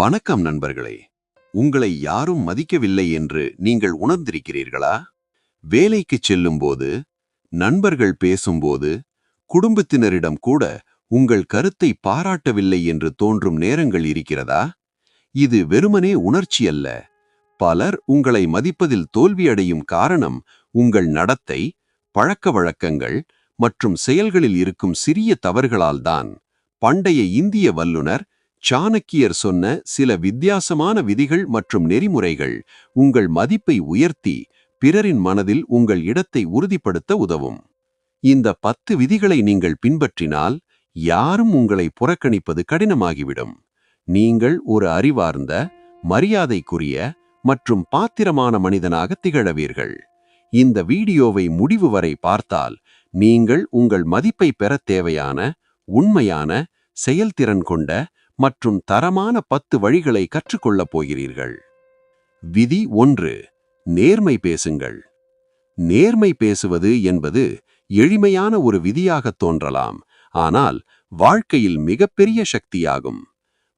வணக்கம் நண்பர்களே. உங்களை யாரும் மதிக்கவில்லை என்று நீங்கள் உணர்ந்திருக்கிறீர்களா? வேலைக்குச் செல்லும்போது நண்பர்கள் பேசும்போது குடும்பத்தினரிடம் கூட உங்கள் கருத்தை பாராட்டவில்லை என்று தோன்றும் நேரங்கள் இருக்கிறதா? இது வெறுமனே உணர்ச்சி அல்ல. பலர் உங்களை மதிப்பதில் தோல்வியடையும் காரணம் உங்கள் நடத்தை பழக்க வழக்கங்கள் மற்றும் செயல்களில் இருக்கும் சிறிய தவறுகளால்தான் பண்டைய இந்திய வல்லுனர் சாணக்கியர் சொன்ன சில வித்தியாசமான விதிகள் மற்றும் நெறிமுறைகள் உங்கள் மதிப்பை உயர்த்தி பிறரின் மனதில் உங்கள் இடத்தை உறுதிப்படுத்த உதவும். இந்த பத்து விதிகளை நீங்கள் பின்பற்றினால் யாரும் உங்களை புறக்கணிப்பது கடினமாகிவிடும். நீங்கள் ஒரு அறிவார்ந்த மரியாதைக்குரிய மற்றும் பாத்திரமான மனிதனாக திகழவீர்கள். இந்த வீடியோவை முடிவு வரை பார்த்தால் நீங்கள் உங்கள் மதிப்பை பெறத் தேவையான உண்மையான செயல்திறன் கொண்ட மற்றும் தரமான பத்து வழிகளை கற்றுக்கொள்ளப் போகிறீர்கள். விதி ஒன்று நேர்மை பேசுங்கள். நேர்மை பேசுவது என்பது எளிமையான ஒரு விதியாகத் தோன்றலாம் ஆனால் வாழ்க்கையில் மிகப்பெரிய சக்தியாகும்.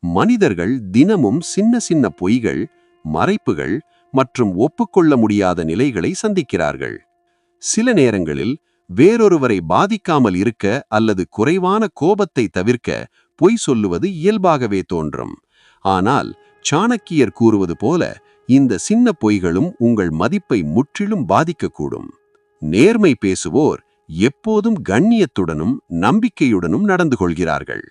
மனிதர்கள் தினமும் சின்ன சின்ன பொய்கள் மறைப்புகள் மற்றும் ஒப்புக்கொள்ள முடியாத நிலைகளை சந்திக்கிறார்கள். சில நேரங்களில் வேறொருவரை பாதிக்காமல் இருக்க அல்லது குறைவான கோபத்தை தவிர்க்க பொய் சொல்லுவது இயல்பாகவே தோன்றும். ஆனால் சாணக்கியர் கூறுவது போல இந்த சின்ன பொய்களும் உங்கள் மதிப்பை முற்றிலும் பாதிக்கக்கூடும். நேர்மை பேசுவோர் எப்போதும் கண்ணியத்துடனும் நம்பிக்கையுடனும் நடந்து கொள்கிறார்கள்.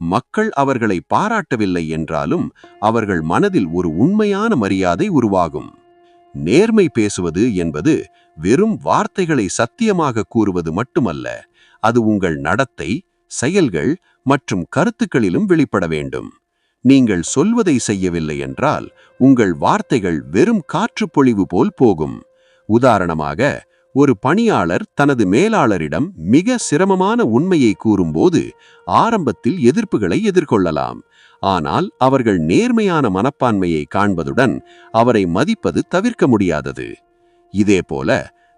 மக்கள் அவர்களை பாராட்டவில்லை என்றாலும் அவர்கள் மனதில் ஒரு உண்மையான மரியாதை உருவாகும். நேர்மை பேசுவது என்பது வெறும் வார்த்தைகளை சத்தியமாக கூறுவது மட்டுமல்ல அது உங்கள் நடத்தை செயல்கள் மற்றும் கருத்துக்களிலும் வெளிப்பட வேண்டும். நீங்கள் சொல்வதை செய்யவில்லை என்றால் உங்கள் வார்த்தைகள் வெறும் காற்றுப்பொழிவு போல் போகும். உதாரணமாக ஒரு பணியாளர் தனது மேலாளரிடம் மிக சிரமமான உண்மையை கூறும்போது ஆரம்பத்தில் எதிர்ப்புகளை எதிர்கொள்ளலாம். ஆனால் அவர்கள் நேர்மையான மனப்பான்மையை காண்பதுடன் அவரை மதிப்பது தவிர்க்க முடியாதது. இதேபோல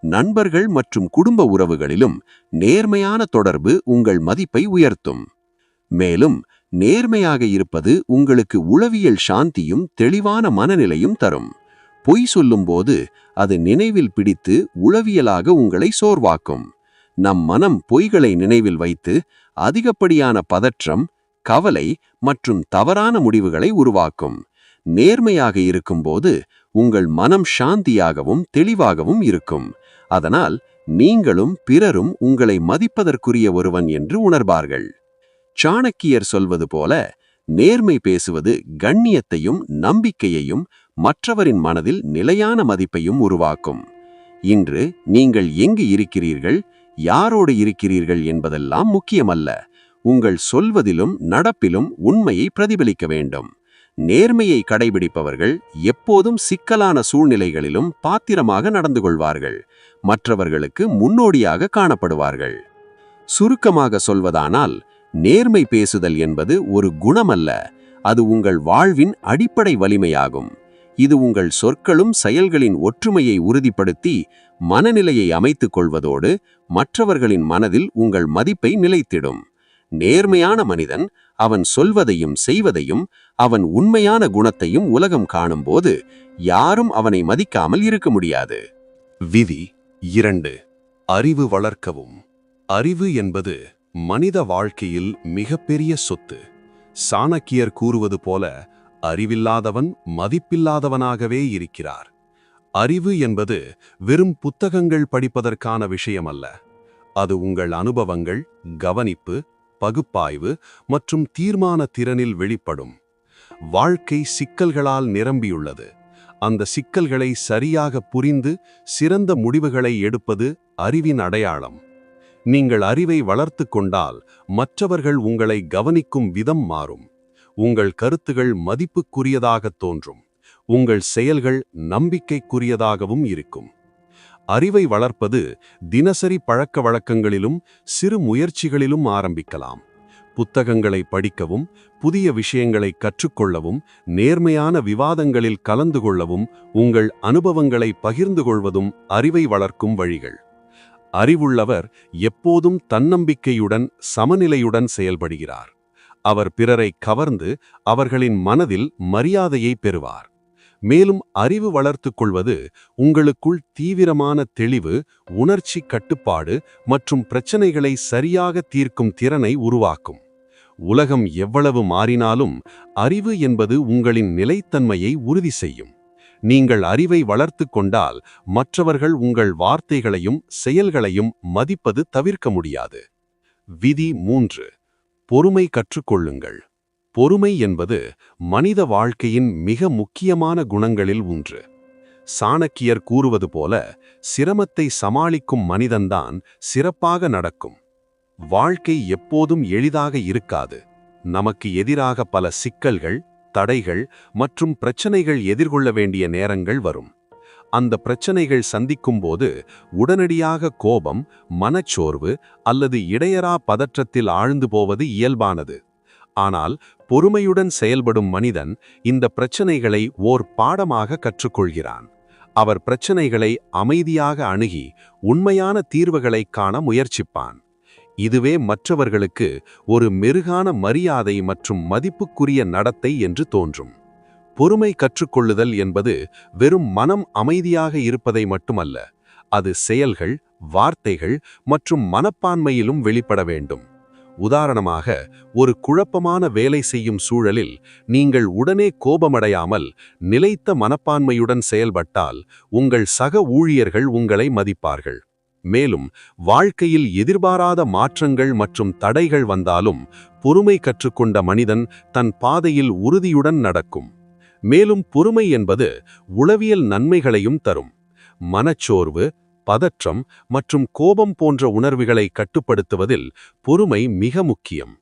நண்பர்கள் மற்றும் குடும்ப உறவுகளிலும் நேர்மையான தொடர்பு உங்கள் மதிப்பை உயர்த்தும். மேலும் நேர்மையாக இருப்பது உங்களுக்கு உளவியல் சாந்தியும் தெளிவான மனநிலையும் தரும். பொய் சொல்லும்போது அது நினைவில் பிடித்து உளவியலாக உங்களை சோர்வாக்கும். நம் மனம் பொய்களை நினைவில் வைத்து அதிகப்படியான பதற்றம் கவலை மற்றும் தவறான முடிவுகளை உருவாக்கும். நேர்மையாக இருக்கும்போது உங்கள் மனம் சாந்தியாகவும் தெளிவாகவும் இருக்கும். அதனால் நீங்களும் பிறரும் உங்களை மதிப்பதற்குரிய ஒருவன் என்று உணர்வார்கள். சாணக்கியர் சொல்வது போல நேர்மை பேசுவது கண்ணியத்தையும் நம்பிக்கையையும் மற்றவரின் மனதில் நிலையான மதிப்பையும் உருவாக்கும். இன்று நீங்கள் எங்கு இருக்கிறீர்கள் யாரோடு இருக்கிறீர்கள் என்பதெல்லாம் முக்கியமல்ல. உங்கள் சொல்வதிலும் நடப்பிலும் உண்மையை பிரதிபலிக்க வேண்டும். நேர்மையை கடைபிடிப்பவர்கள் எப்போதும் சிக்கலான சூழ்நிலைகளிலும் பாத்திரமாக நடந்து கொள்வார்கள். மற்றவர்களுக்கு முன்னோடியாக காணப்படுவார்கள். சுருக்கமாக சொல்வதானால் நேர்மை பேசுதல் என்பது ஒரு குணமல்ல. அது உங்கள் வாழ்வின் அடிப்படை வலிமையாகும். இது உங்கள் சொற்களும் செயல்களின் ஒற்றுமையை உறுதிப்படுத்தி மனநிலையை அமைத்துக் கொள்வதோடு மற்றவர்களின் மனதில் உங்கள் மதிப்பை நிலைத்திடும். நேர்மையான மனிதன் அவன் சொல்வதையும் செய்வதையும் அவன் உண்மையான குணத்தையும் உலகம் காணும்போது யாரும் அவனை மதிக்காமல் இருக்க முடியாது. விதி இரண்டு. அறிவு வளர்க்கவும். அறிவு என்பது மனித வாழ்க்கையில் மிகப்பெரிய சொத்து. சாணக்கியர் கூறுவது போல அறிவில்லாதவன் மதிப்பில்லாதவனாகவே இருக்கிறார். அறிவு என்பது வெறும் புத்தகங்கள் படிப்பதற்கான விஷயமல்ல. அது உங்கள் அனுபவங்கள் கவனிப்பு பகுப்பாய்வு மற்றும் தீர்மான திறனில் வெளிப்படும். வாழ்க்கை சிக்கல்களால் நிரம்பியுள்ளது. அந்த சிக்கல்களை சரியாக புரிந்து சிறந்த முடிவுகளை எடுப்பது அறிவின் அடையாளம். நீங்கள் அறிவை வளர்த்து கொண்டால் மற்றவர்கள் உங்களை கவனிக்கும் விதம் மாறும். உங்கள் கருத்துகள் மதிப்புக்குரியதாகத் தோன்றும். உங்கள் செயல்கள் நம்பிக்கைக்குரியதாகவும் இருக்கும். அறிவை வளர்ப்பது தினசரி பழக்க வழக்கங்களிலும் சிறு முயற்சிகளிலும் ஆரம்பிக்கலாம். புத்தகங்களை படிக்கவும் புதிய விஷயங்களை கற்றுக்கொள்ளவும் நேர்மையான விவாதங்களில் கலந்து கொள்ளவும் உங்கள் அனுபவங்களை பகிர்ந்து கொள்வதும் அறிவை வளர்க்கும் வழிகள். அறிவுள்ளவர் எப்போதும் தன்னம்பிக்கையுடன் சமநிலையுடன் செயல்படுகிறார். அவர் பிறரை கவர்ந்து அவர்களின் மனதில் மரியாதையை பெறுவார். மேலும் அறிவு வளர்த்து கொள்வது உங்களுக்குள் தீவிரமான தெளிவு உணர்ச்சி கட்டுப்பாடு மற்றும் பிரச்சனைகளை சரியாக தீர்க்கும் திறனை உருவாக்கும். உலகம் எவ்வளவு மாறினாலும் அறிவு என்பது உங்களின் நிலைத்தன்மையை உறுதி செய்யும். நீங்கள் அறிவை வளர்த்து கொண்டால் மற்றவர்கள் உங்கள் வார்த்தைகளையும் செயல்களையும் மதிப்பது தவிர்க்க முடியாது. விதி மூன்று. பொறுமை கற்றுக்கொள்ளுங்கள். பொறுமை என்பது மனித வாழ்க்கையின் மிக முக்கியமான குணங்களில் ஒன்று. சாணக்கியர் கூறுவது போல சிரமத்தை சமாளிக்கும் மனிதன்தான் சிறப்பாக நடக்கும். வாழ்க்கை எப்போதும் எளிதாக இருக்காது. நமக்கு எதிராக பல சிக்கல்கள் தடைகள் மற்றும் பிரச்சனைகள் எதிர்கொள்ள வேண்டிய நேரங்கள் வரும். அந்த பிரச்சனைகள் சந்திக்கும்போது உடனடியாக கோபம் மனச்சோர்வு அல்லது இடையரா பதற்றத்தில் ஆழ்ந்து போவது இயல்பானது. ஆனால் பொறுமையுடன் செயல்படும் மனிதன் இந்த பிரச்சனைகளை ஓர் பாடமாக கற்றுக்கொள்கிறான். அவர் பிரச்சனைகளை அமைதியாக அணுகி உண்மையான தீர்வுகளை காண முயற்சிப்பான். இதுவே மற்றவர்களுக்கு ஒரு மெருகான மரியாதை மற்றும் மதிப்புக்குரிய நடத்தை என்று தோன்றும். பொறுமை கற்றுக்கொள்ளுதல் என்பது வெறும் மனம் அமைதியாக இருப்பதை மட்டுமல்ல அது செயல்கள் வார்த்தைகள் மற்றும் மனப்பான்மையிலும் வெளிப்பட வேண்டும். உதாரணமாக ஒரு குழப்பமான வேலை செய்யும் சூழலில் நீங்கள் உடனே கோபமடையாமல் நிலைத்த மனப்பான்மையுடன் செயல்பட்டால் உங்கள் சக ஊழியர்கள் உங்களை மதிப்பார்கள். மேலும் வாழ்க்கையில் எதிர்பாராத மாற்றங்கள் மற்றும் தடைகள் வந்தாலும் பொறுமை கற்றுக்கொண்ட மனிதன் தன் பாதையில் உறுதியுடன் நடக்கும். மேலும் பொறுமை என்பது உளவியல் நன்மைகளையும் தரும். மனச்சோர்வு பதற்றம் மற்றும் கோபம் போன்ற உணர்வுகளை கட்டுப்படுத்துவதில் பொறுமை மிக முக்கியம்.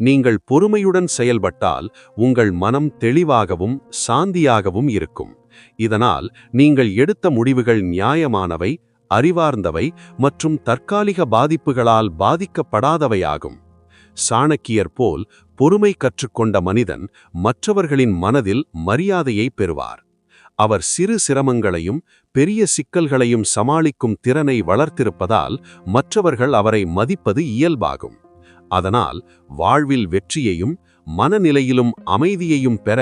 நீங்கள் பொறுமையுடன் செயல்பட்டால் உங்கள் மனம் தெளிவாகவும் சாந்தியாகவும் இருக்கும். இதனால் நீங்கள் எடுத்த முடிவுகள் நியாயமானவை அறிவார்ந்தவை மற்றும் தற்காலிக பாதிப்புகளால் பாதிக்கப்படாதவையாகும். சாணக்கியர் போல் பொறுமை கற்றுக்கொண்ட மனிதன் மற்றவர்களின் மனதில் மரியாதையை பெறுவார். அவர் சிறு சிரமங்களையும் பெரிய சிக்கல்களையும் சமாளிக்கும் திறனை வளர்த்திருப்பதால் மற்றவர்கள் அவரை மதிப்பது இயல்பாகும். அதனால் வாழ்வில் வெற்றியையும் மனநிலையிலும் அமைதியையும் பெற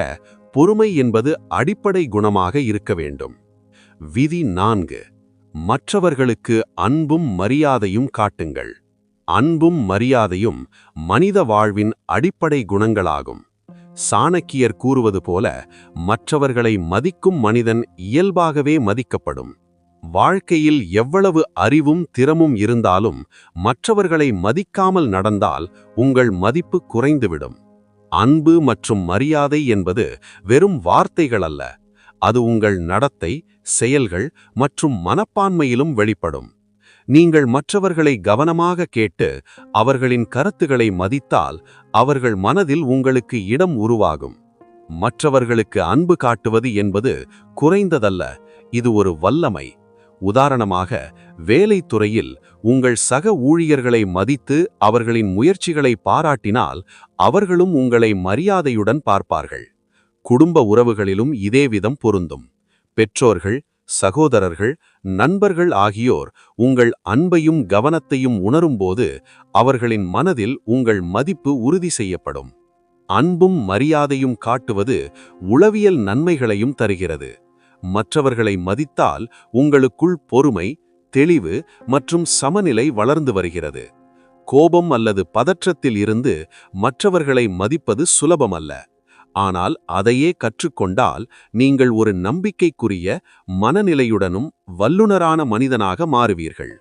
பொறுமை என்பது அடிப்படை குணமாக இருக்க வேண்டும். விதி நான்கு. மற்றவர்களுக்கு அன்பும் மரியாதையும் காட்டுங்கள். அன்பும் மரியாதையும் மனித வாழ்வின் அடிப்படை குணங்களாகும். சாணக்கியர் கூறுவது போல மற்றவர்களை மதிக்கும் மனிதன் இயல்பாகவே மதிக்கப்படும். வாழ்க்கையில் எவ்வளவு அறிவும் திறமும் இருந்தாலும் மற்றவர்களை மதிக்காமல் நடந்தால் உங்கள் மதிப்பு குறைந்துவிடும். அன்பு மற்றும் மரியாதை என்பது வெறும் வார்த்தைகள் அல்ல அது உங்கள் நடத்தை செயல்கள் மற்றும் மனப்பான்மையிலும் வெளிப்படும். நீங்கள் மற்றவர்களை கவனமாக கேட்டு அவர்களின் கருத்துகளை மதித்தால் அவர்கள் மனதில் உங்களுக்கு இடம் உருவாகும். மற்றவர்களுக்கு அன்பு காட்டுவது என்பது குறைந்ததல்ல இது ஒரு வல்லமை. உதாரணமாக வேலைத்துறையில் உங்கள் சக ஊழியர்களை மதித்து அவர்களின் முயற்சிகளை பாராட்டினால் அவர்களும் உங்களை மரியாதையுடன் பார்ப்பார்கள். குடும்ப உறவுகளிலும் இதே விதம் பொருந்தும். பெற்றோர்கள் சகோதரர்கள் நண்பர்கள் ஆகியோர் உங்கள் அன்பையும் கவனத்தையும் உணரும்போது அவர்களின் மனதில் உங்கள் மதிப்பு உறுதி செய்யப்படும். அன்பும் மரியாதையும் காட்டுவது உளவியல் நன்மைகளையும் தருகிறது. மற்றவர்களை மதித்தால் உங்களுக்குள் பொறுமை தெளிவு மற்றும் சமநிலை வளர்ந்து வருகிறது. கோபம் அல்லது பதற்றத்தில் இருந்து மற்றவர்களை மதிப்பது சுலபமல்ல. ஆனால் அதையே கற்றுக்கொண்டால் நீங்கள் ஒரு நம்பிக்கைக்குரிய மனநிலையுடனும் வல்லுனரான மனிதனாக மாறுவீர்கள்.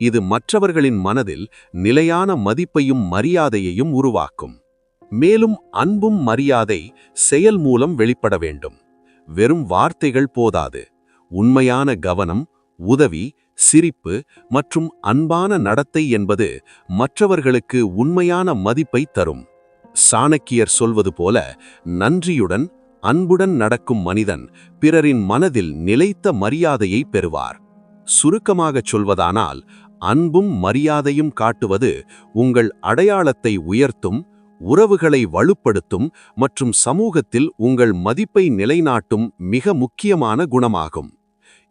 இது மற்றவர்களின் மனதில் நிலையான மதிப்பையும் மரியாதையையும் உருவாக்கும். மேலும் அன்பும் மரியாதை செயல் மூலம் வெளிப்பட வேண்டும். வெறும் வார்த்தைகள் போதாது. உண்மையான கவனம் உதவி சிரிப்பு மற்றும் அன்பான நடத்தை என்பது மற்றவர்களுக்கு உண்மையான மதிப்பை தரும். சாணக்கியர் சொல்வது போல நன்றியுடன் அன்புடன் நடக்கும் மனிதன் பிறரின் மனதில் நிலைத்த மரியாதையை பெறுவார். சுருக்கமாகச் சொல்வதானால் அன்பும் மரியாதையும் காட்டுவது உங்கள் அடையாளத்தை உயர்த்தும் உறவுகளை வலுப்படுத்தும் மற்றும் சமூகத்தில் உங்கள் மதிப்பை நிலைநாட்டும் மிக முக்கியமான குணமாகும்.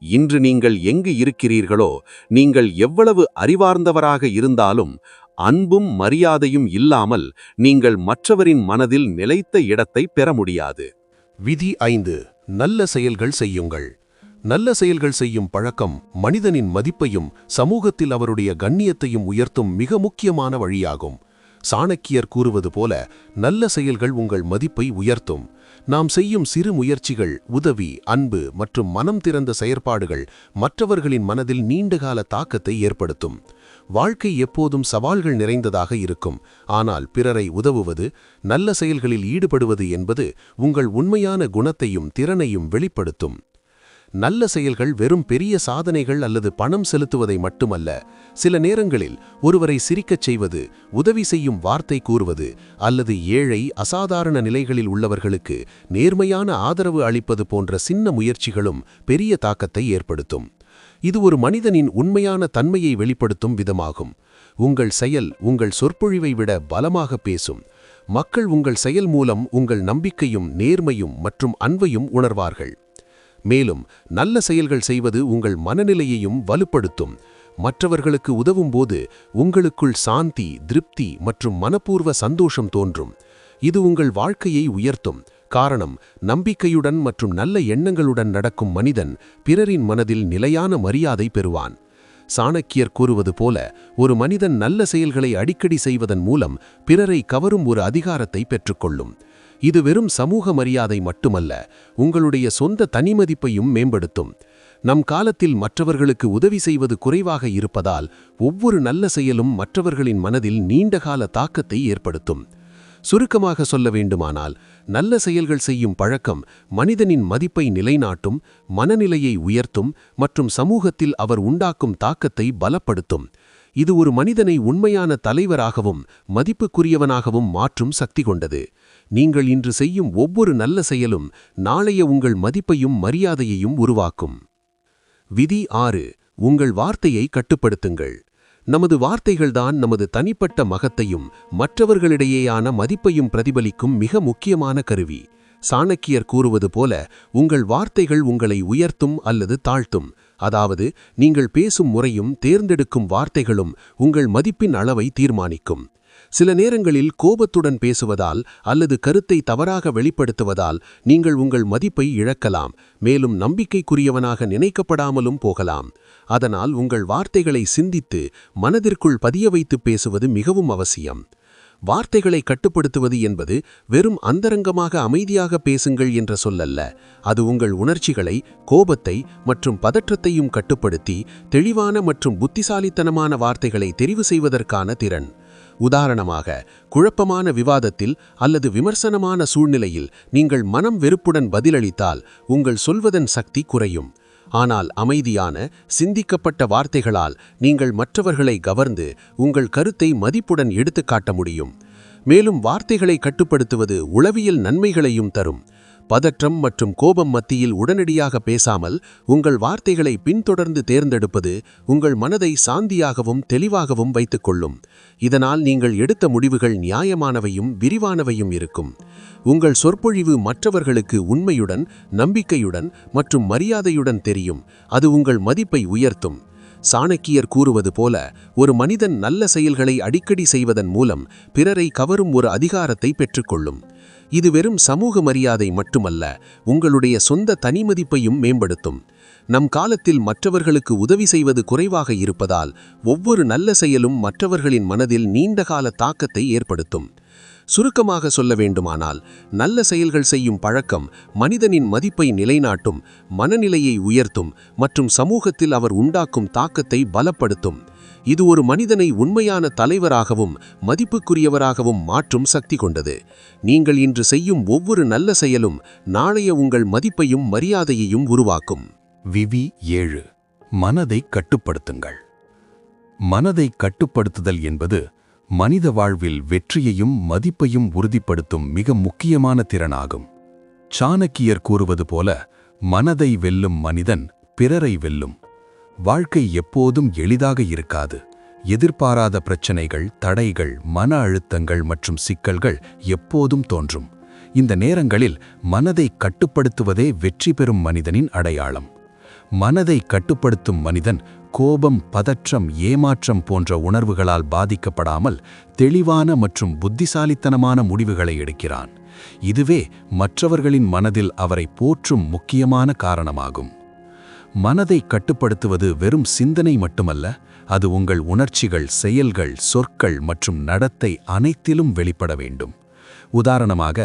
இன்று நீங்கள் எங்கு இருக்கிறீர்களோ நீங்கள் எவ்வளவு அறிவார்ந்தவராக இருந்தாலும் அன்பும் மரியாதையும் இல்லாமல் நீங்கள் மற்றவரின் மனதில் நிலைத்த இடத்தை பெற முடியாது. விதி ஐந்து நல்ல செயல்கள் செய்யுங்கள். நல்ல செயல்கள் செய்யும் பழக்கம் மனிதனின் மதிப்பையும் சமூகத்தில் அவருடைய கண்ணியத்தையும் உயர்த்தும் மிக முக்கியமான வழியாகும். சாணக்கியர் கூறுவது போல நல்ல செயல்கள் உங்கள் மதிப்பை உயர்த்தும். நாம் செய்யும் சிறு முயற்சிகள் உதவி அன்பு மற்றும் மனம் திறந்த செயற்பாடுகள் மற்றவர்களின் மனதில் நீண்டகால தாக்கத்தை ஏற்படுத்தும். வாழ்க்கை எப்போதும் சவால்கள் நிறைந்ததாக இருக்கும். ஆனால் பிறரை உதவுவது நல்ல செயல்களில் ஈடுபடுவது என்பது உங்கள் உண்மையான குணத்தையும் திறனையும் வெளிப்படுத்தும். நல்ல செயல்கள் வெறும் பெரிய சாதனைகள் அல்லது பணம் செலுத்துவதை மட்டுமல்ல சில நேரங்களில் ஒருவரை சிரிக்கச் செய்வது உதவி செய்யும் வார்த்தை கூறுவது அல்லது ஏழை அசாதாரண நிலைகளில் உள்ளவர்களுக்கு நேர்மையான ஆதரவு அளிப்பது போன்ற சின்ன முயற்சிகளும் பெரிய தாக்கத்தை ஏற்படுத்தும். இது ஒரு மனிதனின் உண்மையான தன்மையை வெளிப்படுத்தும் விதமாகும். உங்கள் செயல் உங்கள் சொற்பொழிவை விட பலமாக பேசும். மக்கள் உங்கள் செயல் மூலம் உங்கள் நம்பிக்கையும் நேர்மையும் மற்றும் அன்பையும் உணர்வார்கள். மேலும் நல்ல செயல்கள் செய்வது உங்கள் மனநிலையையும் வலுப்படுத்தும். மற்றவர்களுக்கு உதவும் போது உங்களுக்குள் சாந்தி திருப்தி மற்றும் மனப்பூர்வ சந்தோஷம் தோன்றும். இது உங்கள் வாழ்க்கையை உயர்த்தும். காரணம் நம்பிக்கையுடன் மற்றும் நல்ல எண்ணங்களுடன் நடக்கும் மனிதன் பிறரின் மனதில் நிலையான மரியாதை பெறுவான். சாணக்கியர் கூறுவது போல ஒரு மனிதன் நல்ல செயல்களை அடிக்கடி செய்வதன் மூலம் பிறரை கவரும் ஒரு அதிகாரத்தை பெற்றுக்கொள்ளும். இது வெறும் சமூக மரியாதை மட்டுமல்ல உங்களுடைய சொந்த தனிமதிப்பையும் மேம்படுத்தும். நம் காலத்தில் மற்றவர்களுக்கு உதவி செய்வது குறைவாக இருப்பதால் ஒவ்வொரு நல்ல செயலும் மற்றவர்களின் மனதில் நீண்டகால தாக்கத்தை ஏற்படுத்தும். சுருக்கமாக சொல்ல வேண்டுமானால் நல்ல செயல்கள் செய்யும் பழக்கம் மனிதனின் மதிப்பை நிலைநாட்டும் மனநிலையை உயர்த்தும் மற்றும் சமூகத்தில் அவர் உண்டாக்கும் தாக்கத்தை பலப்படுத்தும். இது ஒரு மனிதனை உண்மையான தலைவராகவும் மதிப்புக்குரியவனாகவும் மாற்றும் சக்தி கொண்டது. நீங்கள் இன்று செய்யும் ஒவ்வொரு நல்ல செயலும் நாளைய உங்கள் மதிப்பையும் மரியாதையையும் உருவாக்கும். விதி ஆறு உங்கள் வார்த்தையை கட்டுப்படுத்துங்கள். நமது வார்த்தைகள்தான் நமது தனிப்பட்ட மகத்தையும் மற்றவர்களிடையேயான மதிப்பையும் பிரதிபலிக்கும் மிக முக்கியமான கருவி. சாணக்கியர் கூறுவது போல உங்கள் வார்த்தைகள் உங்களை உயர்த்தும் அல்லது தாழ்த்தும். அதாவது நீங்கள் பேசும் முறையும் தேர்ந்தெடுக்கும் வார்த்தைகளும் உங்கள் மதிப்பின் அளவை தீர்மானிக்கும். சில நேரங்களில் கோபத்துடன் பேசுவதால் அல்லது கருத்தை தவறாக வெளிப்படுத்துவதால் நீங்கள் உங்கள் மதிப்பை இழக்கலாம் மேலும் நம்பிக்கைக்குரியவனாக நினைக்கப்படாமலும் போகலாம். அதனால் உங்கள் வார்த்தைகளை சிந்தித்து மனதிற்குள் பதிய வைத்து பேசுவது மிகவும் அவசியம். வார்த்தைகளை கட்டுப்படுத்துவது என்பது வெறும் அந்தரங்கமாக அமைதியாக பேசுங்கள் என்ற சொல்லல்ல. அது உங்கள் உணர்ச்சிகளை கோபத்தை மற்றும் பதற்றத்தையும் கட்டுப்படுத்தி தெளிவான மற்றும் புத்திசாலித்தனமான வார்த்தைகளை தெரிவு செய்வதற்கான திறன். உதாரணமாக குழப்பமான விவாதத்தில் அல்லது விமர்சனமான சூழ்நிலையில் நீங்கள் மனம் வெறுப்புடன் பதிலளித்தால் உங்கள் சொல்வதன் சக்தி குறையும். ஆனால் அமைதியான சிந்திக்கப்பட்ட வார்த்தைகளால் நீங்கள் மற்றவர்களை கவர்ந்து உங்கள் கருத்தை மதிப்புடன் எடுத்துக்காட்ட முடியும். மேலும் வார்த்தைகளை கட்டுப்படுத்துவது உளவியல் நன்மைகளையும் தரும். பதற்றம் மற்றும் கோபம் மத்தியில் உடனடியாக பேசாமல் உங்கள் வார்த்தைகளை பின்தொடர்ந்து தேர்ந்தெடுப்பது உங்கள் மனதை சாந்தியாகவும் தெளிவாகவும் வைத்துக் கொள்ளும் இதனால் நீங்கள் எடுத்த முடிவுகள் நியாயமானவையும் விரிவானவையும் இருக்கும். உங்கள் சொற்பொழிவு மற்றவர்களுக்கு உண்மையுடன் நம்பிக்கையுடன் மற்றும் மரியாதையுடன் தெரியும். அது உங்கள் மதிப்பை உயர்த்தும். சாணக்கியர் கூறுவது போல ஒரு மனிதன் நல்ல செயல்களை அடிக்கடி செய்வதன் மூலம் பிறரை கவரும் ஒரு அதிகாரத்தை பெற்றுக்கொள்ளும். இது வெறும் சமூக மரியாதை மட்டுமல்ல உங்களுடைய சொந்த தனிமதிப்பையும் மேம்படுத்தும். நம் காலத்தில் மற்றவர்களுக்கு உதவி செய்வது குறைவாக இருப்பதால் ஒவ்வொரு நல்ல செயலும் மற்றவர்களின் மனதில் நீண்டகால தாக்கத்தை ஏற்படுத்தும். சுருக்கமாக சொல்ல வேண்டுமானால் நல்ல செயல்கள் செய்யும் பழக்கம் மனிதனின் மதிப்பை நிலைநாட்டும் மனநிலையை உயர்த்தும் மற்றும் சமூகத்தில் அவர் உண்டாக்கும் தாக்கத்தை பலப்படுத்தும். இது ஒரு மனிதனை உண்மையான தலைவராகவும் மதிப்புக்குரியவராகவும் மாற்றும் சக்தி கொண்டது. நீங்கள் இன்று செய்யும் ஒவ்வொரு நல்ல செயலும் நாளைய உங்கள் மதிப்பையும் மரியாதையையும் உருவாக்கும். விவி ஏழு. மனதை கட்டுப்படுத்துங்கள். மனதை கட்டுப்படுத்துதல் என்பது மனித வாழ்வில் வெற்றியையும் மதிப்பையும் உறுதிப்படுத்தும் மிக முக்கியமான திறனாகும். சாணக்கியர் கூறுவது போல மனதை வெல்லும் மனிதன் பிறரை வெல்லும். வாழ்க்கை எப்போதும் எளிதாக இருக்காது. எதிர்பாராத பிரச்சனைகள் தடைகள் மன அழுத்தங்கள் மற்றும் சிக்கல்கள் எப்போதும் தோன்றும். இந்த நேரங்களில் மனதை கட்டுப்படுத்துவதே வெற்றி பெறும் மனிதனின் அடையாளம். மனதை கட்டுப்படுத்தும் மனிதன் கோபம் பதற்றம் ஏமாற்றம் போன்ற உணர்வுகளால் பாதிக்கப்படாமல் தெளிவான மற்றும் புத்திசாலித்தனமான முடிவுகளை எடுக்கிறான். இதுவே மற்றவர்களின் மனதில் அவரை போற்றும் முக்கியமான காரணமாகும். மனதை கட்டுப்படுத்துவது வெறும் சிந்தனை மட்டுமல்ல அது உங்கள் உணர்ச்சிகள் செயல்கள் சொற்கள் மற்றும் நடத்தை அனைத்திலும் வெளிப்பட வேண்டும். உதாரணமாக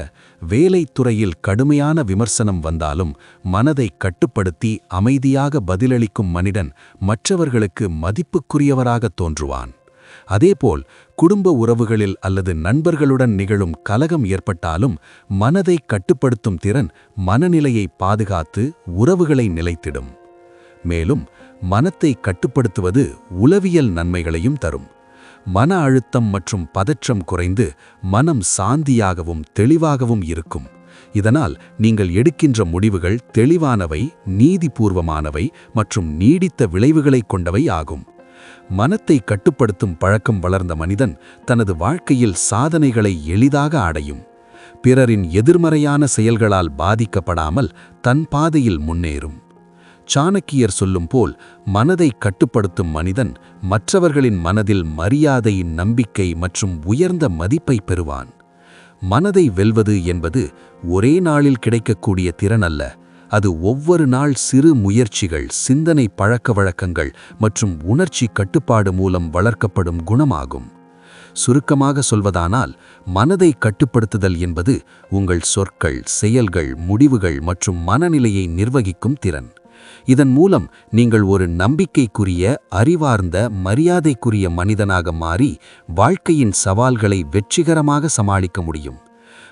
வேலைத் துறையில் கடுமையான விமர்சனம் வந்தாலும் மனதை கட்டுப்படுத்தி அமைதியாக பதிலளிக்கும் மனிதன் மற்றவர்களுக்கு மதிப்புக்குரியவராக தோன்றுவான். அதேபோல் குடும்ப உறவுகளில் அல்லது நண்பர்களுடன் நிகழும் கலகம் ஏற்பட்டாலும் மனதை கட்டுப்படுத்தும் திறன் மனநிலையை பாதுகாத்து உறவுகளை நிலைத்திடும். மேலும் மனத்தை கட்டுப்படுத்துவது உளவியல் நன்மைகளையும் தரும். மன அழுத்தம் மற்றும் பதற்றம் குறைந்து மனம் சாந்தியாகவும் தெளிவாகவும் இருக்கும். இதனால் நீங்கள் எடுக்கின்ற முடிவுகள் தெளிவானவை நீதிபூர்வமானவை மற்றும் நீடித்த விளைவுகளைக் கொண்டவை ஆகும். மனத்தை கட்டுப்படுத்தும் பழக்கம் வளர்ந்த மனிதன் தனது வாழ்க்கையில் சாதனைகளை எளிதாக அடையும். பிறரின் எதிர்மறையான செயல்களால் பாதிக்கப்படாமல் தன் பாதையில் முன்னேறும். சாணக்கியர் சொல்லும் போல் மனதை கட்டுப்படுத்தும் மனிதன் மற்றவர்களின் மனதில் மரியாதை நம்பிக்கை மற்றும் உயர்ந்த மதிப்பை பெறுவான். மனதை வெல்வது என்பது ஒரே நாளில் கிடைக்கக்கூடிய திறன் அல்ல அது ஒவ்வொரு நாள் சிறு முயற்சிகள் சிந்தனை பழக்க வழக்கங்கள் மற்றும் உணர்ச்சி கட்டுப்பாடு மூலம் வளர்க்கப்படும் குணமாகும். சுருக்கமாக சொல்வதானால் மனதை கட்டுப்படுத்துதல் என்பது உங்கள் சொற்கள் செயல்கள் முடிவுகள் மற்றும் மனநிலையை நிர்வகிக்கும் திறன். இதன் மூலம் நீங்கள் ஒரு நம்பிக்கைக்குரிய அறிவார்ந்த மரியாதைக்குரிய மனிதனாக மாறி வாழ்க்கையின் சவால்களை வெற்றிகரமாக சமாளிக்க முடியும்.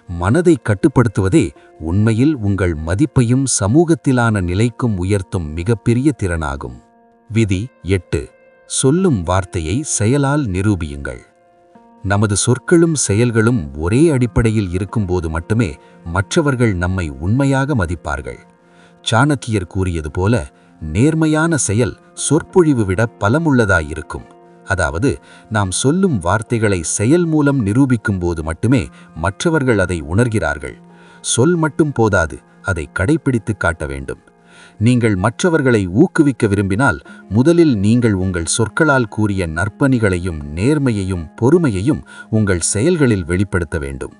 மனதை கட்டுப்படுத்துவதே உண்மையில் உங்கள் மதிப்பையும் சமூகத்திலான நிலைக்கும் உயர்த்தும் மிகப்பெரிய திறனாகும். விதி எட்டு. சொல்லும் வார்த்தையை செயலால் நிரூபியுங்கள். நமது சொற்களும் செயல்களும் ஒரே அடிப்படையில் இருக்கும்போது மட்டுமே மற்றவர்கள் நம்மை உண்மையாக மதிப்பார்கள். சாணக்கியர் கூறியது போல நேர்மையான செயல் சொற்பொழிவு விட பலமுள்ளதாயிருக்கும். அதாவது நாம் சொல்லும் வார்த்தைகளை செயல் மூலம் நிரூபிக்கும் போது மட்டுமே மற்றவர்கள் அதை உணர்கிறார்கள். சொல் மட்டும் போதாது அதை கடைபிடித்து காட்ட வேண்டும். நீங்கள் மற்றவர்களை ஊக்குவிக்க விரும்பினால் முதலில் நீங்கள் உங்கள் சொற்களால் கூறிய நற்பணிகளையும் நேர்மையையும் பொறுமையையும் உங்கள் செயல்களில் வெளிப்படுத்த வேண்டும்.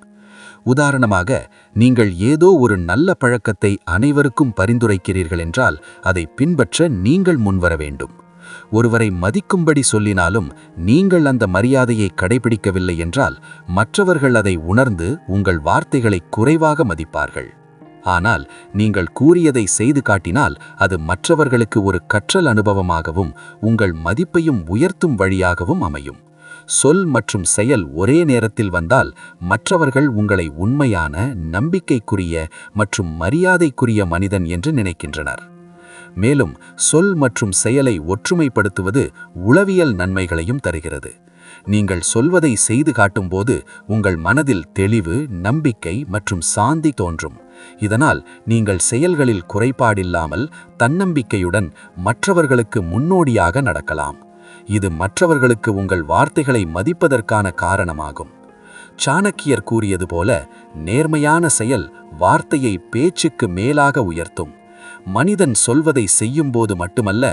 உதாரணமாக நீங்கள் ஏதோ ஒரு நல்ல பழக்கத்தை அனைவருக்கும் பரிந்துரைக்கிறீர்கள் என்றால் அதை பின்பற்ற நீங்கள் முன்வர வேண்டும். ஒருவரை மதிக்கும்படி சொல்லினாலும் நீங்கள் அந்த மரியாதையை கடைபிடிக்கவில்லை என்றால் மற்றவர்கள் அதை உணர்ந்து உங்கள் வார்த்தைகளை குறைவாக மதிப்பார்கள். ஆனால் நீங்கள் கூறியதை செய்து காட்டினால் அது மற்றவர்களுக்கு ஒரு கற்றல் அனுபவமாகவும் உங்கள் மதிப்பையும் உயர்த்தும் வழியாகவும் அமையும். சொல் மற்றும் செயல் ஒரே நேரத்தில் வந்தால் மற்றவர்கள் உங்களை உண்மையான நம்பிக்கைக்குரிய மற்றும் மரியாதைக்குரிய மனிதன் என்று நினைக்கின்றனர். மேலும் சொல் மற்றும் செயலை ஒற்றுமைப்படுத்துவது உளவியல் நன்மைகளையும் தருகிறது. நீங்கள் சொல்வதை செய்து காட்டும்போது உங்கள் மனதில் தெளிவு நம்பிக்கை மற்றும் சாந்தி தோன்றும். இதனால் நீங்கள் செயல்களில் குறைபாடில்லாமல் தன்னம்பிக்கையுடன் மற்றவர்களுக்கு முன்னோடியாக நடக்கலாம். இது மற்றவர்களுக்கு உங்கள் வார்த்தைகளை மதிப்பதற்கான காரணமாகும். சாணக்கியர் கூறியது போல நேர்மையான செயல் வார்த்தையை பேச்சுக்கு மேலாக உயர்த்தும். மனிதன் சொல்வதை செய்யும்போது மட்டுமல்ல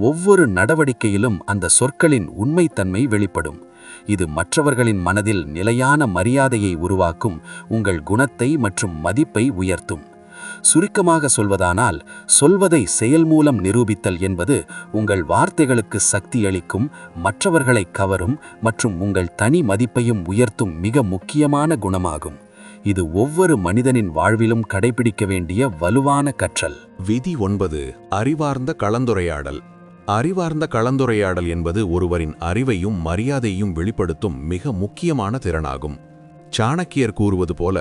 ஒவ்வொரு நடவடிக்கையிலும் அந்த சொற்களின் உண்மைத்தன்மை வெளிப்படும். இது மற்றவர்களின் மனதில் நிலையான மரியாதையை உருவாக்கும் உங்கள் குணத்தை மற்றும் மதிப்பை உயர்த்தும். சுருக்கமாக சொல்வதானால் சொல்வதை செயல் மூலம் நிரூபித்தல் என்பது உங்கள் வார்த்தைகளுக்கு சக்தி அளிக்கும் மற்றவர்களை கவரும் மற்றும் உங்கள் தனி மதிப்பையும் உயர்த்தும் மிக முக்கியமான குணமாகும். இது ஒவ்வொரு மனிதனின் வாழ்விலும் கடைபிடிக்க வேண்டிய வலுவான கற்றல். விதி ஒன்பது அறிவார்ந்த கலந்துரையாடல். அறிவார்ந்த கலந்துரையாடல் என்பது ஒருவரின் அறிவையும் மரியாதையும் வெளிப்படுத்தும் மிக முக்கியமான திறனாகும். சாணக்கியர் கூறுவது போல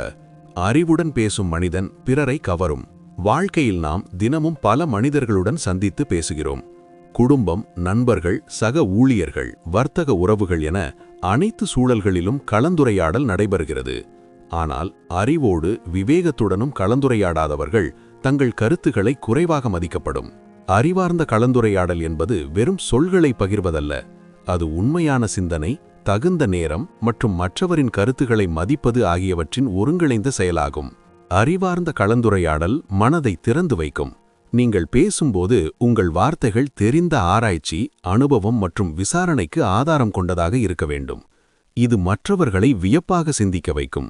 அறிவுடன் பேசும் மனிதன் பிறரை கவரும். வாழ்க்கையில் நாம் தினமும் பல மனிதர்களுடன் சந்தித்து பேசுகிறோம். குடும்பம் நண்பர்கள் சக ஊழியர்கள் வர்த்தக உறவுகள் என அனைத்து சூழல்களிலும் கலந்துரையாடல் நடைபெறுகிறது. ஆனால் அறிவோடு விவேகத்துடனும் கலந்துரையாடாதவர்கள் தங்கள் கருத்துக்களை குறைவாக மதிக்கப்படும். அறிவார்ந்த கலந்துரையாடல் என்பது வெறும் சொல்களை பகிர்வதல்ல அது உண்மையான சிந்தனை தகுந்த நேரம் மற்றும் மற்றவரின் கருத்துக்களை மதிப்பது ஆகியவற்றின் ஒருங்கிணைந்த செயலாகும். அறிவார்ந்த கலந்துரையாடல் மனதை திறந்து வைக்கும். நீங்கள் பேசும்போது உங்கள் வார்த்தைகள் தெரிந்த ஆராய்ச்சி அனுபவம் மற்றும் விசாரணைக்கு ஆதாரம் கொண்டதாக இருக்க வேண்டும். இது மற்றவர்களை வியப்பாக சிந்திக்க வைக்கும்.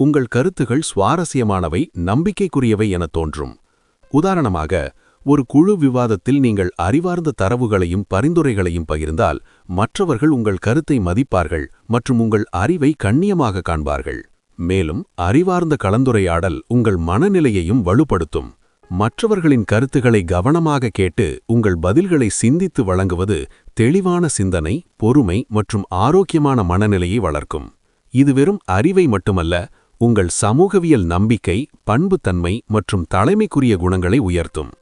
உங்கள் கருத்துகள் சுவாரஸ்யமானவை நம்பிக்கைக்குரியவை என தோன்றும். உதாரணமாக ஒரு குழு விவாதத்தில் நீங்கள் அறிவார்ந்த தரவுகளையும் பரிந்துரைகளையும் பகிர்ந்தால் மற்றவர்கள் உங்கள் கருத்தை மதிப்பார்கள் மற்றும் உங்கள் அறிவை கண்ணியமாக காண்பார்கள். மேலும் அறிவார்ந்த கலந்துரையாடல் உங்கள் மனநிலையையும் வலுப்படுத்தும். மற்றவர்களின் கருத்துக்களை கவனமாக கேட்டு உங்கள் பதில்களை சிந்தித்து வழங்குவது தெளிவான சிந்தனை பொறுமை மற்றும் ஆரோக்கியமான மனநிலையை வளர்க்கும். இது வெறும் அறிவை மட்டுமல்ல உங்கள் சமூகவியல் நம்பிக்கை பண்புத்தன்மை மற்றும் தலைமைக்குரிய குணங்களை உயர்த்தும்.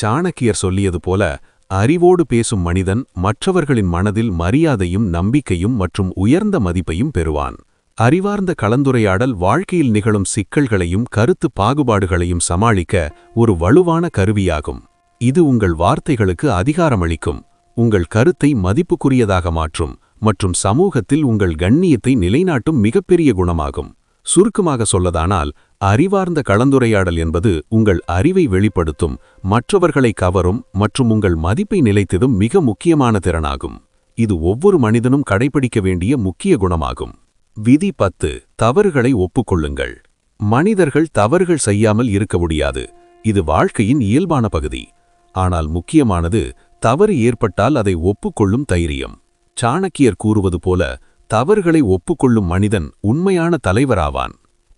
சாணக்கியர் சொல்லியது போல அறிவோடு பேசும் மனிதன் மற்றவர்களின் மனதில் மரியாதையும் நம்பிக்கையும் மற்றும் உயர்ந்த மதிப்பையும் பெறுவான். அறிவார்ந்த கலந்துரையாடல் வாழ்க்கையில் நிகழும் சிக்கல்களையும் கருத்து பாகுபாடுகளையும் சமாளிக்க ஒரு வலுவான கருவியாகும். இது உங்கள் வார்த்தைகளுக்கு அதிகாரமளிக்கும். உங்கள் கருத்தை மதிப்புக்குரியதாக மாற்றும் மற்றும் சமூகத்தில் உங்கள் கண்ணியத்தை நிலைநாட்டும் மிகப்பெரிய குணமாகும். சுருக்கமாக சொல்லதானால் அறிவார்ந்த கலந்துரையாடல் என்பது உங்கள் அறிவை வெளிப்படுத்தும் மற்றவர்களை கவரும் மற்றும் உங்கள் மதிப்பை நிலைத்ததும் மிக முக்கியமான திறனாகும். இது ஒவ்வொரு மனிதனும் கடைபிடிக்க வேண்டிய முக்கிய குணமாகும். விதி பத்து தவறுகளை ஒப்புக்கொள்ளுங்கள். மனிதர்கள் தவறுகள் செய்யாமல் இருக்க முடியாது. இது வாழ்க்கையின் இயல்பான பகுதி. ஆனால் முக்கியமானது தவறு ஏற்பட்டால் அதை ஒப்புக்கொள்ளும் தைரியம். சாணக்கியர் கூறுவது போல தவறுகளை ஒப்புக்கொள்ளும் மனிதன் உண்மையான தலைவராவான்.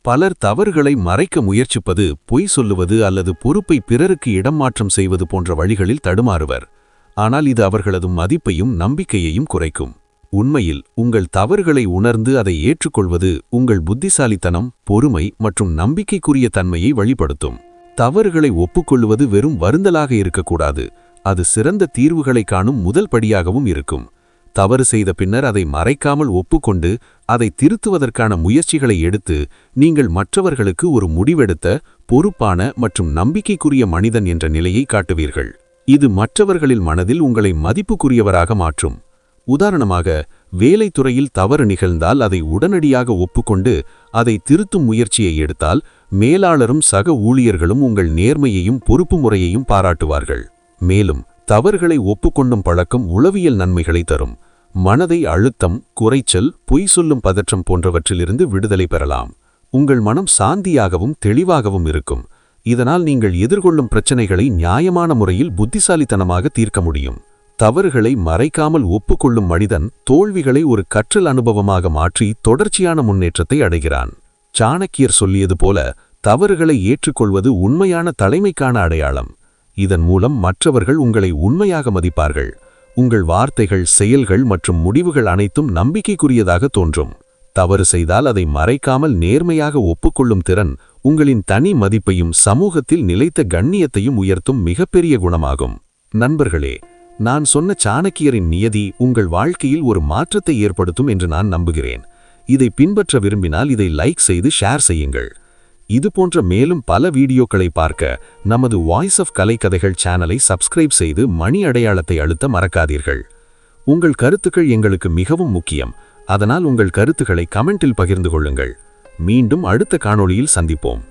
பலர் தவறுகளை மறைக்க முயற்சிப்பது பொய் சொல்லுவது அல்லது பொறுப்பை பிறருக்கு இடம் மாற்றம் செய்வது போன்ற வழிகளில் தடுமாறுவர். ஆனால் இது அவர்களது மதிப்பையும் நம்பிக்கையையும் குறைக்கும். உண்மையில் உங்கள் தவறுகளை உணர்ந்து அதை ஏற்றுக்கொள்வது உங்கள் புத்திசாலித்தனம் பொறுமை மற்றும் நம்பிக்கைக்குரிய தன்மையை வழிபடுத்தும். தவறுகளை ஒப்புக்கொள்வது வெறும் வருந்தலாக இருக்கக்கூடாது. அது சிறந்த தீர்வுகளை காணும் முதல் படியாகவும் இருக்கும். தவறு செய்த பின்னர் அதை மறைக்காமல் ஒப்புக்கொண்டு அதை திருத்துவதற்கான முயற்சிகளை எடுத்து நீங்கள் மற்றவர்களுக்கு ஒரு முடிவெடுத்த பொறுப்பான மற்றும் நம்பிக்கைக்குரிய மனிதன் என்ற நிலையை காட்டுவீர்கள். இது மற்றவர்களில் மனதில் உங்களை மதிப்புக்குரியவராக மாற்றும். உதாரணமாக வேலைத்துறையில் தவறு நிகழ்ந்தால் அதை உடனடியாக ஒப்புக்கொண்டு அதை திருத்தும் முயற்சியை எடுத்தால் மேலாளரும் சக ஊழியர்களும் உங்கள் நேர்மையையும் பொறுப்பு முறையையும் பாராட்டுவார்கள். மேலும் தவறுகளை ஒப்புக்கொண்டும் பழக்கம் உளவியல் நன்மைகளை தரும். மனதை அழுத்தம் குறைச்சல் பொய் சொல்லும் பதற்றம் போன்றவற்றிலிருந்து விடுதலை பெறலாம். உங்கள் மனம் சாந்தியாகவும் தெளிவாகவும் இருக்கும். இதனால் நீங்கள் எதிர்கொள்ளும் பிரச்சனைகளை நியாயமான முறையில் புத்திசாலித்தனமாக தீர்க்க முடியும். தவறுகளை மறைக்காமல் ஒப்புக்கொள்ளும் மனிதன் தோல்விகளை ஒரு கற்றல் அனுபவமாக மாற்றி தொடர்ச்சியான முன்னேற்றத்தை அடைகிறான். சாணக்கியர் சொல்லியது போல தவறுகளை ஏற்றுக்கொள்வது உண்மையான தலைமைக்கான அடையாளம். இதன் மூலம் மற்றவர்கள் உங்களை உண்மையாக மதிப்பார்கள். உங்கள் வார்த்தைகள் செயல்கள் மற்றும் முடிவுகள் அனைத்தும் நம்பிக்கைக்குரியதாக தோன்றும். தவறு செய்தால் அதை மறைக்காமல் நேர்மையாக ஒப்புக்கொள்ளும் திறன் உங்களின் தனி மதிப்பையும் சமூகத்தில் நிலைத்த கண்ணியத்தையும் உயர்த்தும் மிகப்பெரிய குணமாகும். நண்பர்களே நான் சொன்ன சாணக்கியரின் நியதி உங்கள் வாழ்க்கையில் ஒரு மாற்றத்தை ஏற்படுத்தும் என்று நான் நம்புகிறேன். இதை பின்பற்ற விரும்பினால் இதை லைக் செய்து ஷேர் செய்யுங்கள். இது போன்ற மேலும் பல வீடியோக்களை பார்க்க நமது வாய்ஸ் ஆஃப் கலைக்கதைகள் சேனலை சப்ஸ்கிரைப் செய்து மணி அடையாளத்தை அழுத்த மறக்காதீர்கள். உங்கள் கருத்துக்கள் எங்களுக்கு மிகவும் முக்கியம். அதனால் உங்கள் கருத்துக்களை கமெண்டில் பகிர்ந்து கொள்ளுங்கள். மீண்டும் அடுத்த காணொளியில் சந்திப்போம்.